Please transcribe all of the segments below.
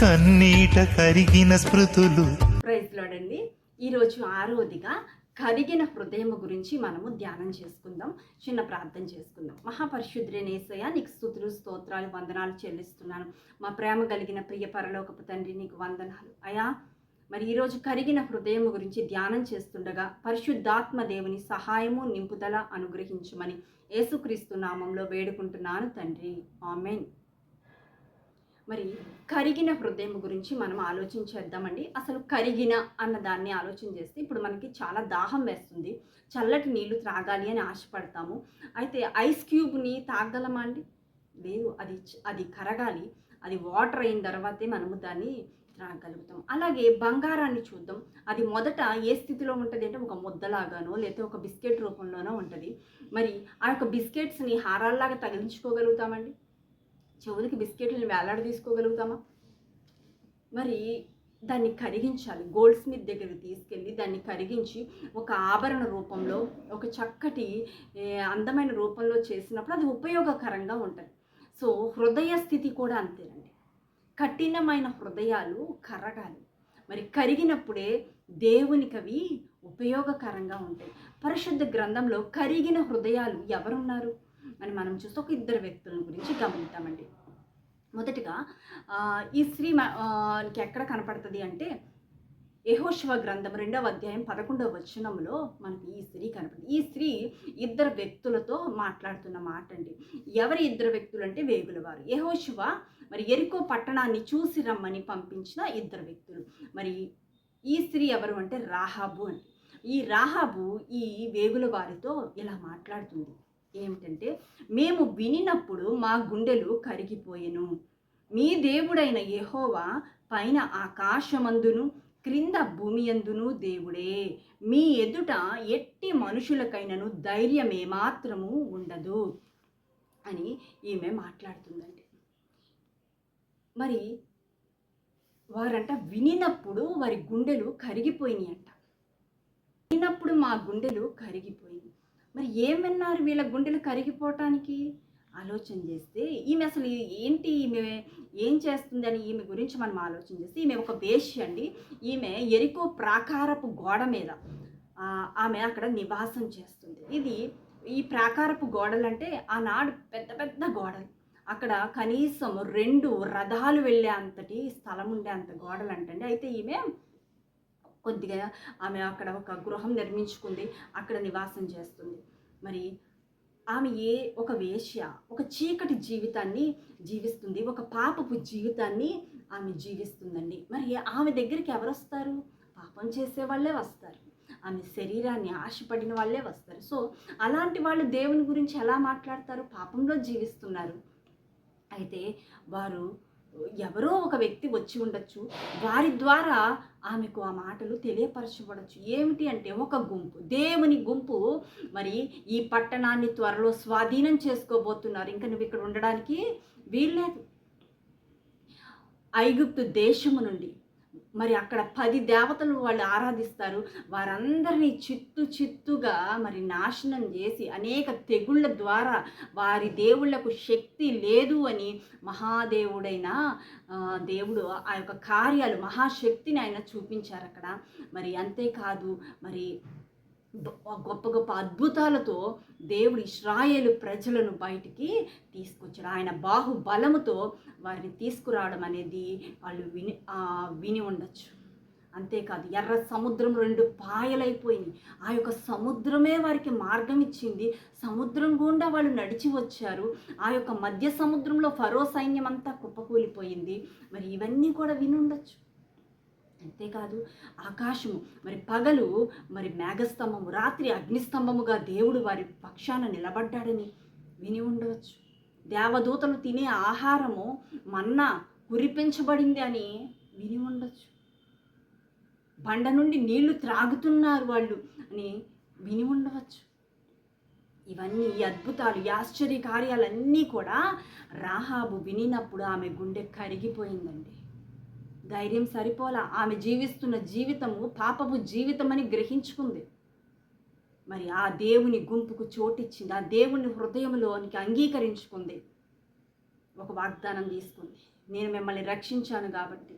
కన్నీట కరిగిన స్మృతులు. ప్రైజ్ లోడండి ఈరోజు ఆరోదిగా కరిగిన హృదయం గురించి మనము ధ్యానం చేసుకుందాం చిన్న ప్రార్థన చేసుకుందాం. మహాపరిశుద్రేనేసయ్య నీకు స్థుతులు స్తోత్రాలు వందనాలు చెల్లిస్తున్నాను. మా ప్రేమ కలిగిన ప్రియ పరలోకపు తండ్రి నీకు వందనాలు. అయా మరి ఈరోజు కరిగిన హృదయం గురించి ధ్యానం చేస్తుండగా పరిశుద్ధాత్మ దేవుని సహాయము నింపుదల అనుగ్రహించమని యేసుక్రీస్తు నామంలో వేడుకుంటున్నాను తండ్రి. ఆమెన్. మరి కరిగిన హృదయం గురించి మనం ఆలోచించేద్దామండి అసలు కరిగిన అన్న దాన్ని ఆలోచన చేస్తే ఇప్పుడు మనకి చాలా దాహం వేస్తుంది. చల్లటి నీళ్ళు త్రాగాలి అని ఆశపడతాము. అయితే ఐస్ క్యూబ్ని తాగలమా అండి? లేదు అది అది కరగాలి. అది వాటర్ అయిన తర్వాతే మనము దాన్ని త్రాగలుగుతాం అలాగే బంగారాన్ని చూద్దాం. అది మొదట ఏ స్థితిలో ఉంటుంది అంటే ఒక ముద్దలాగానో లేకపోతే ఒక బిస్కెట్ రూపంలోనో ఉంటుంది. మరి ఆ యొక్క బిస్కెట్స్ని హారాల్లాగా తగిలించుకోగలుగుతామండి? చెవులకి బిస్కెట్లను వేలాడ తీసుకోగలుగుతామా? మరి దాన్ని కరిగించాలి. గోల్డ్ స్మిత్ దగ్గరికి తీసుకెళ్ళి దాన్ని కరిగించి ఒక ఆభరణ రూపంలో ఒక చక్కటి అందమైన రూపంలో చేసినప్పుడు అది ఉపయోగకరంగా ఉంటుంది. సో హృదయ స్థితి కూడా అంతేనండి. కఠినమైన హృదయాలు కరగాలి. మరి కరిగినప్పుడే దేవునికి అవి ఉపయోగకరంగా ఉంటాయి. పరిశుద్ధ గ్రంథంలో కరిగిన హృదయాలు ఎవరున్నారు? మరి మనం చూస్తే ఒక ఇద్దరు వ్యక్తుల గురించి గమనిద్దామండి. మొదటిగా ఈ స్త్రీ మ- ఎక్కడ కనపడుతుంది అంటే యహోశివ గ్రంథం రెండవ అధ్యాయం పదకొండవ వచనంలో మనకి ఈ స్త్రీ కనపడింది ఈ స్త్రీ ఇద్దరు వ్యక్తులతో మాట్లాడుతున్న మాట అండి ఎవరి ఇద్దరు వ్యక్తులు అంటే వేగుల వారు. యహోశివ మరి ఎరుకో పట్టణాన్ని చూసి రమ్మని పంపించిన ఇద్దరు వ్యక్తులు. మరి ఈ స్త్రీ ఎవరు అంటే రాహాబు అని ఈ రాహాబు ఈ వేగుల వారితో ఇలా మాట్లాడుతుంది. ఏమిటంటే మేము వినినప్పుడు మా గుండెలు కరిగిపోయెను. మీ దేవుడైన యెహోవా పైన ఆకాశమందును క్రింద భూమి అందును దేవుడే. మీ ఎదుట ఎట్టి మనుషులకైనను ధైర్యం ఏమాత్రము ఉండదు అని ఈమె మాట్లాడుతుందండి. మరి వారంట వినినప్పుడు వారి గుండెలు కరిగిపోయినాయి అంట వినినప్పుడు మా గుండెలు కరిగిపోయింది. మరి ఏం విన్నారు వీళ్ళ గుండెలు కరిగిపోవటానికి? ఆలోచన చేస్తే ఈమె అసలు ఏంటి ఈమె ఏం చేస్తుంది అని ఈమె గురించి మనం ఆలోచన చేస్తే ఈమె ఒక వేషి అండి. ఈమె ఎరికో ప్రాకారపు గోడ మీద ఆమె అక్కడ నివాసం చేస్తుంది. ఇది ఈ ప్రాకారపు గోడలు అంటే ఆనాడు పెద్ద పెద్ద గోడలు. అక్కడ కనీసం రెండు రథాలు వెళ్ళే అంతటి స్థలం ఉండే అంత గోడలు అంటండి అయితే ఈమె కొద్దిగా ఆమె అక్కడ ఒక గృహం నిర్మించుకుంది అక్కడ నివాసం చేస్తుంది. మరి ఆమె ఏ ఒక వేష్య ఒక చీకటి జీవితాన్ని జీవిస్తుంది ఒక పాపపు జీవితాన్ని ఆమె జీవిస్తుందండి. మరి ఆమె దగ్గరికి ఎవరు వస్తారు? పాపం చేసే వాళ్ళే వస్తారు. ఆమె శరీరాన్ని ఆశపడిన వాళ్ళే వస్తారు. సో అలాంటి వాళ్ళు దేవుని గురించి ఎలా మాట్లాడతారు? పాపంలో జీవిస్తున్నారు. అయితే వారు ఎవరో ఒక వ్యక్తి వచ్చి ఉండొచ్చు వారి ద్వారా ఆమెకు ఆ మాటలు తెలియపరచబడచ్చు. ఏమిటి అంటే ఒక గుంపు దేవుని గుంపు. మరి ఈ పట్టణాన్ని త్వరలో స్వాధీనం చేసుకోబోతున్నారు. ఇంకా నువ్వు ఇక్కడ ఉండడానికి వీల్లేదు. ఐగుప్తు దేశము నుండి మరి అక్కడ పది దేవతలు వాళ్ళు ఆరాధిస్తారు. వారందరినీ చిత్తు చిత్తుగా మరి నాశనం చేసి అనేక తెగుళ్ళ ద్వారా వారి దేవుళ్ళకు శక్తి లేదు అని మహాదేవుడైన దేవుడు ఆ యొక్క కార్యాలు మహాశక్తిని ఆయన చూపించారు అక్కడ మరి అంతేకాదు మరి గొప్ప గొప్ప గొప్ప అద్భుతాలతో దేవుడు ఇస్రాయేలు ప్రజలను బయటికి తీసుకొచ్చాడు. ఆయన బాహుబలముతో వారిని తీసుకురావడం అనేది వాళ్ళు విని విని ఉండొచ్చు. అంతేకాదు ఎర్ర సముద్రం రెండు పాయలైపోయింది ఆ యొక్క సముద్రమే వారికి మార్గం ఇచ్చింది. సముద్రం గుండా వాళ్ళు నడిచి వచ్చారు. ఆ యొక్క మధ్య సముద్రంలో ఫరో సైన్యం అంతా కుప్పకూలిపోయింది. మరి ఇవన్నీ కూడా విని ఉండొచ్చు. అంతేకాదు ఆకాశము మరి పగలు మరి మేఘస్తంభము రాత్రి అగ్నిస్తంభముగా దేవుడు వారి పక్షాన నిలబడ్డాడని విని ఉండవచ్చు. దేవదూతలు తినే ఆహారము మన్నా కురిపించబడింది అని విని ఉండొచ్చు. బండ నుండి నీళ్ళు త్రాగుతున్నారు వాళ్ళు అని విని ఉండవచ్చు. ఇవన్నీ ఈ అద్భుతాలు ఈ ఆశ్చర్య కార్యాలన్నీ కూడా రాహాబు వినినప్పుడు ఆమె గుండె కరిగిపోయిందండి. ధైర్యం సరిపోలా. ఆమె జీవిస్తున్న జీవితము పాపపు జీవితం అని గ్రహించుకుంది. మరి ఆ దేవుని గుంపుకు చోటిచ్చింది. ఆ దేవుని హృదయంలోనికి అంగీకరించుకుంది. ఒక వాగ్దానం తీసుకుంది. నేను మిమ్మల్ని రక్షించాను కాబట్టి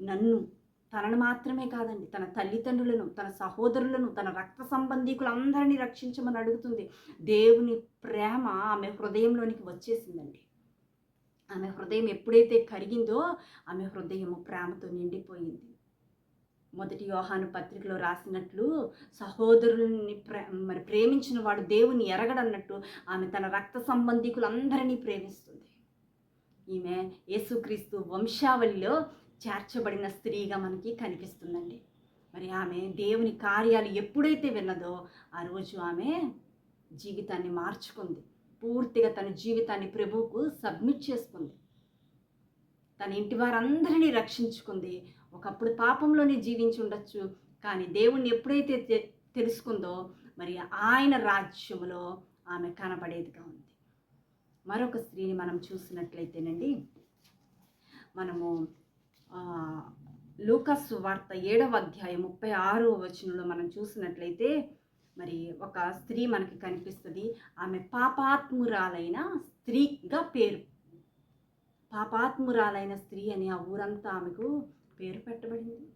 నన్ను తనను మాత్రమే కాదండి తన తల్లిదండ్రులను తన సహోదరులను తన రక్త సంబంధీకులందరినీ రక్షించమని అడుగుతుంది. దేవుని ప్రేమ ఆమె హృదయంలోనికి వచ్చేసిందండి. ఆమె హృదయం ఎప్పుడైతే కరిగిందో ఆమె హృదయము ప్రేమతో నిండిపోయింది. మొదటి యోహాను పత్రికలో రాసినట్లు సహోదరుల్ని ప్రే మరి ప్రేమించిన వాడు దేవుని ఎరగడన్నట్టు ఆమె తన రక్త సంబంధికులందరినీ ప్రేమిస్తుంది. ఈమె యేసుక్రీస్తు వంశావళిలో చేర్చబడిన స్త్రీగా మనకి కనిపిస్తుందండి. మరి ఆమె దేవుని కార్యాలు ఎప్పుడైతే విన్నదో ఆ రోజు ఆమె జీవితాన్ని మార్చుకుంది. పూర్తిగా తన జీవితాన్ని ప్రభువుకు సబ్మిట్ చేసుకుంది. తన ఇంటి వారందరినీ రక్షించుకుంది. ఒకప్పుడు పాపంలోనే జీవించి ఉండొచ్చు. కానీ దేవుణ్ణి ఎప్పుడైతే తె- తెలుసుకుందో మరి ఆయన రాజ్యములో ఆమె కనబడేదిగా ఉంది. మరొక స్త్రీని మనం చూసినట్లయితేనండి మనము లూకస్ వార్త ఏడవ అధ్యాయం ముప్పై ఆరో వచనంలో మనం చూసినట్లయితే మరి ఒక స్త్రీ మనకి కనిపిస్తుంది. ఆమె పాపాత్మురాలైన స్త్రీగా పేరు. పాపాత్మురాలైన స్త్రీ అని ఆ ఊరంతా ఆమెకు పేరు పెట్టబడింది.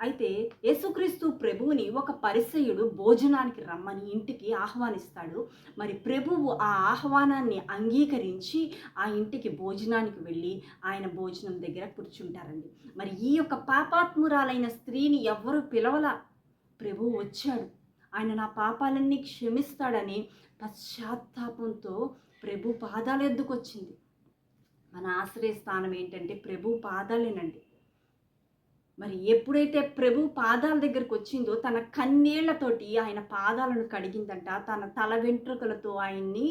అయితే యేసుక్రీస్తు ప్రభువుని ఒక పరిసయుడు భోజనానికి రమ్మని ఇంటికి ఆహ్వానిస్తాడు. మరి ప్రభువు ఆ ఆహ్వానాన్ని అంగీకరించి ఆ ఇంటికి భోజనానికి వెళ్ళి ఆయన భోజనం దగ్గర కూర్చుంటారండి. మరి ఈ యొక్క పాపాత్మురాలైన స్త్రీని ఎవ్వరూ పిలవల? ప్రభువు వచ్చాడు. ఆయన నా పాపాలన్నీ క్షమిస్తాడని పశ్చాత్తాపంతో ప్రభు పాదాల ఎద్దుకొచ్చింది మన ఆశ్రయ స్థానం ఏంటంటే ప్రభు పాదాలేనండి. మరి ఎప్పుడైతే ప్రభు పాదాల దగ్గరికి వచ్చిందో తన కన్నీళ్ళతోటి ఆయన పాదాలను కడిగిందంట. తన తల వెంట్రుకలతో ఆయన్ని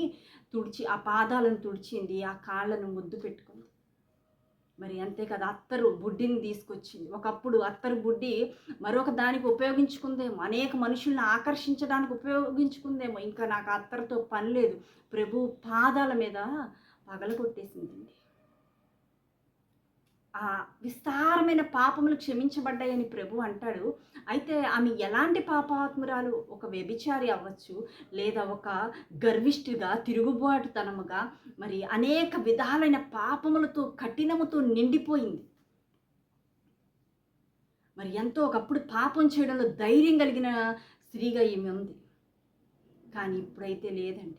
తుడిచి ఆ పాదాలను తుడిచింది ఆ కాళ్ళను ముద్దు పెట్టుకుంది. మరి అంతే కదా అత్తరు బుడ్డిని తీసుకొచ్చింది. ఒకప్పుడు అత్తరు బుడ్డి మరొక దానికి ఉపయోగించుకుందేమో అనేక మనుషుల్ని ఆకర్షించడానికి ఉపయోగించుకుందేమో ఇంకా నాకు అత్తరుతో పని లేదు. ప్రభు పాదాల మీద పగలగొట్టేసిందండి. ఆ విస్తారమైన పాపములు క్షమించబడ్డాయని ప్రభు అంటాడు. అయితే ఆమె ఎలాంటి పాపాత్మురాలు? ఒక వ్యభిచారి అవ్వచ్చు లేదా ఒక గర్విష్ఠిగా తిరుగుబాటుతనముగా మరి అనేక విధాలైన పాపములతో కఠినముతో నిండిపోయింది. మరి ఎంతో ఒకప్పుడు పాపం చేయడంలో ధైర్యం కలిగిన స్త్రీగా ఈమె ఉంది. కానీ ఇప్పుడైతే లేదండి.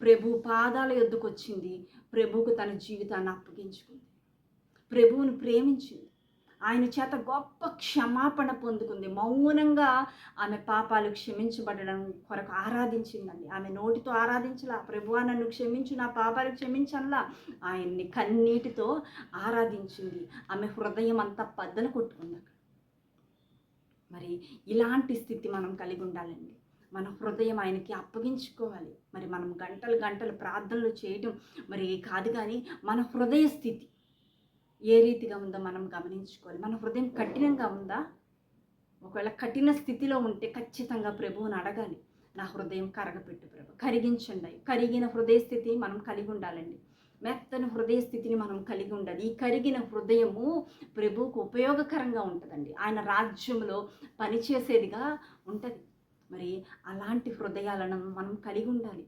ప్రభు పాదాల ఎద్దుకొచ్చింది ప్రభుకు తన జీవితాన్ని అప్పగించుకుంది. ప్రభువును ప్రేమించింది. ఆయన చేత గొప్ప క్షమాపణ పొందుకుంది. మౌనంగా ఆమె పాపాలు క్షమించబడడం కొరకు ఆరాధించిందండి. ఆమె నోటితో ఆరాధించలా ప్రభువా నన్ను క్షమించు నా పాపాలు క్షమించల్లా ఆయన్ని కన్నీటితో ఆరాధించింది. ఆమె హృదయం అంతా పద్దన కొట్టుకుంది అక్కడ. మరి ఇలాంటి స్థితి మనం కలిగి ఉండాలండి. మన హృదయం ఆయనకి అప్పగించుకోవాలి. మరి మనం గంటలు గంటలు ప్రార్థనలు చేయటం మరి కాదు కానీ మన హృదయ స్థితి ఏ రీతిగా ఉందో మనం గమనించుకోవాలి. మన హృదయం కఠినంగా ఉందా? ఒకవేళ కఠిన స్థితిలో ఉంటే ఖచ్చితంగా ప్రభువుని అడగాలి. నా హృదయం కరగపెట్టు ప్రభు. కరిగించండి కరిగిన హృదయ స్థితి మనం కలిగి ఉండాలండి. మెత్తని హృదయ స్థితిని మనం కలిగి ఉండాలి. ఈ కరిగిన హృదయము ప్రభువుకు ఉపయోగకరంగా ఉంటుందండి. ఆయన రాజ్యంలో పనిచేసేదిగా ఉంటుంది. మరి అలాంటి హృదయాలను మనం కలిగి ఉండాలి.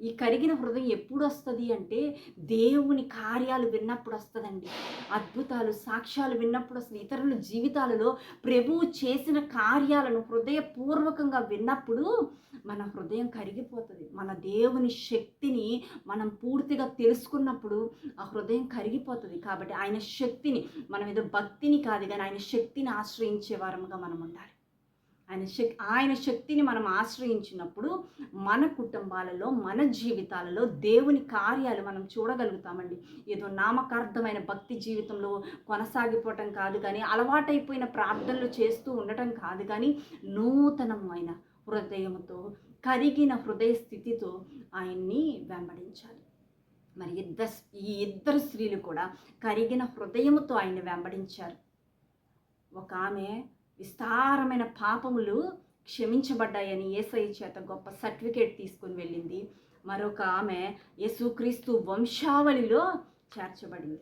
ఈ కరిగిన హృదయం ఎప్పుడు వస్తుంది అంటే దేవుని కార్యాలు విన్నప్పుడు వస్తుందండి అద్భుతాలు సాక్ష్యాలు విన్నప్పుడు వస్తుంది ఇతరుల జీవితాలలో ప్రభువు చేసిన కార్యాలను హృదయపూర్వకంగా విన్నప్పుడు మన హృదయం కరిగిపోతుంది. మన దేవుని శక్తిని మనం పూర్తిగా తెలుసుకున్నప్పుడు ఆ హృదయం కరిగిపోతుంది. కాబట్టి ఆయన శక్తిని మనం ఏదో భక్తిని కాదు కానీ ఆయన శక్తిని ఆశ్రయించే వారముగా మనం ఉండాలి ఆయన శక్ ఆయన శక్తిని మనం ఆశ్రయించినప్పుడు మన కుటుంబాలలో మన జీవితాలలో దేవుని కార్యాలు మనం చూడగలుగుతామండి. ఏదో నామకార్థమైన భక్తి జీవితంలో కొనసాగిపోవటం కాదు కానీ అలవాటైపోయిన ప్రార్థనలు చేస్తూ ఉండటం కాదు కానీ నూతనమైన హృదయంతో కరిగిన హృదయ స్థితితో ఆయన్ని వెంబడించాలి. మరి ఇద్దరు ఈ ఇద్దరు స్త్రీలు కూడా కరిగిన హృదయముతో ఆయన్ని వెంబడించారు. ఒక ఆమె విస్తారమైన పాపములు క్షమించబడ్డాయని ఏసఐ చేత గొప్ప సర్టిఫికేట్ తీసుకుని వెళ్ళింది. మరొక ఆమె యేసుక్రీస్తు వంశావళిలో చేర్చబడింది.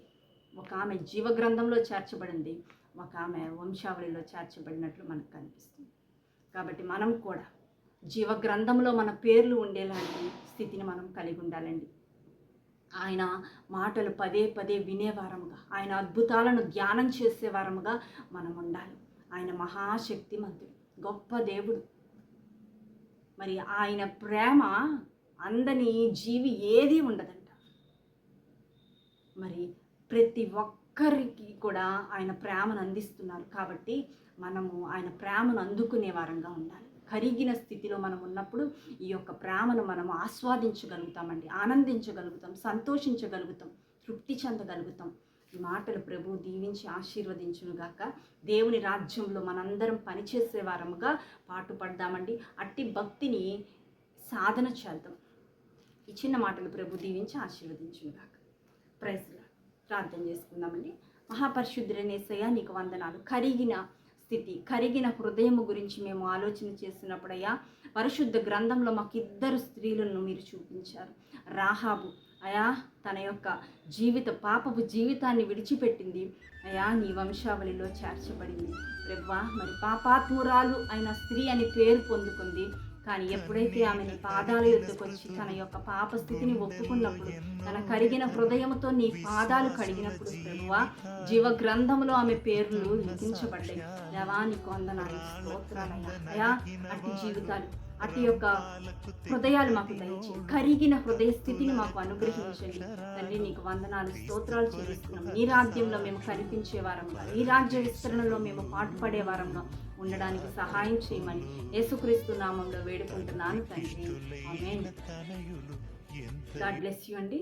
ఒక ఆమె జీవగ్రంథంలో చేర్చబడింది. ఒక ఆమె వంశావళిలో చేర్చబడినట్లు మనకు కనిపిస్తుంది. కాబట్టి మనం కూడా జీవగ్రంథంలో మన పేర్లు ఉండేలాంటి స్థితిని మనం కలిగి ఉండాలండి. ఆయన మాటలు పదే పదే వినేవారముగా ఆయన అద్భుతాలను ధ్యానం చేసేవారముగా మనం ఉండాలి. ఆయన మహాశక్తిమంతుడు గొప్ప దేవుడు. మరి ఆయన ప్రేమ అందని జీవి ఏది ఉండదంట. మరి ప్రతి ఒక్కరికి కూడా ఆయన ప్రేమను అందిస్తున్నారు కాబట్టి మనము ఆయన ప్రేమను అందుకునే వారంగా ఉండాలి. కరిగిన స్థితిలో మనం ఉన్నప్పుడు ఈ యొక్క ప్రేమను మనం ఆస్వాదించగలుగుతామండి ఆనందించగలుగుతాం సంతోషించగలుగుతాం తృప్తి చెందగలుగుతాం. ఈ మాటలు ప్రభు దీవించి ఆశీర్వదించునుగాక. దేవుని రాజ్యంలో మనందరం పనిచేసే వారముగా పాటుపడదామండి అట్టి భక్తిని సాధన చేద్దాం. ఈ చిన్న మాటలు ప్రభు దీవించి ఆశీర్వదించునుగాక. ప్రైజ్లా ప్రార్థన చేసుకుందామండి. మహాపరిశుద్ధులనేసయ్య నీకు వందనాలు. కరిగిన స్థితి కరిగిన హృదయం గురించి మేము ఆలోచన చేసినప్పుడయ్యా పరిశుద్ధ గ్రంథంలో మాకు ఇద్దరు స్త్రీలను మీరు చూపించారు. రాహాబు అయా తన యొక్క జీవిత పాపపు జీవితాన్ని విడిచిపెట్టింది. అయా నీ వంశావళిలో చేర్చబడింది. రెవ్వా మరి పాపాత్మురాలు అయిన స్త్రీ అని పేరు పొందుకుంది. కానీ ఎప్పుడైతే ఆమె నీ పాదాల ఎద్దుకు వచ్చి తన యొక్క పాప స్థితిని ఒప్పుకున్నప్పుడు తన కరిగిన హృదయంతో నీ పాదాలు కడిగినప్పుడు ప్రభువా జీవ గ్రంథంలో ఆమె పేర్లు లిఖించబడ్డాయి. దేవా నీకు వందనాలు. స్తోత్రాలయ్యా అట్టి జీవితాలు అట్టి యొక్క హృదయాలు మాకు దయచి కరిగిన హృదయ స్థితిని మాకు అనుగ్రహించండి. తండ్రి నీకు వందనాలు. స్తోత్రాలు చెల్లిస్తున్నాం నీ రాజ్యంలో మేము కనిపించే వారంగా నీ రాజ్య విస్తరణలో మేము పాటుపడే వారంగా ఉండడానికి సహాయం చేయమని యేసుక్రీస్తు నామంలో వేడుకుంటున్నాను తండ్రి. గాడ్ బ్లెస్ యూ అండి.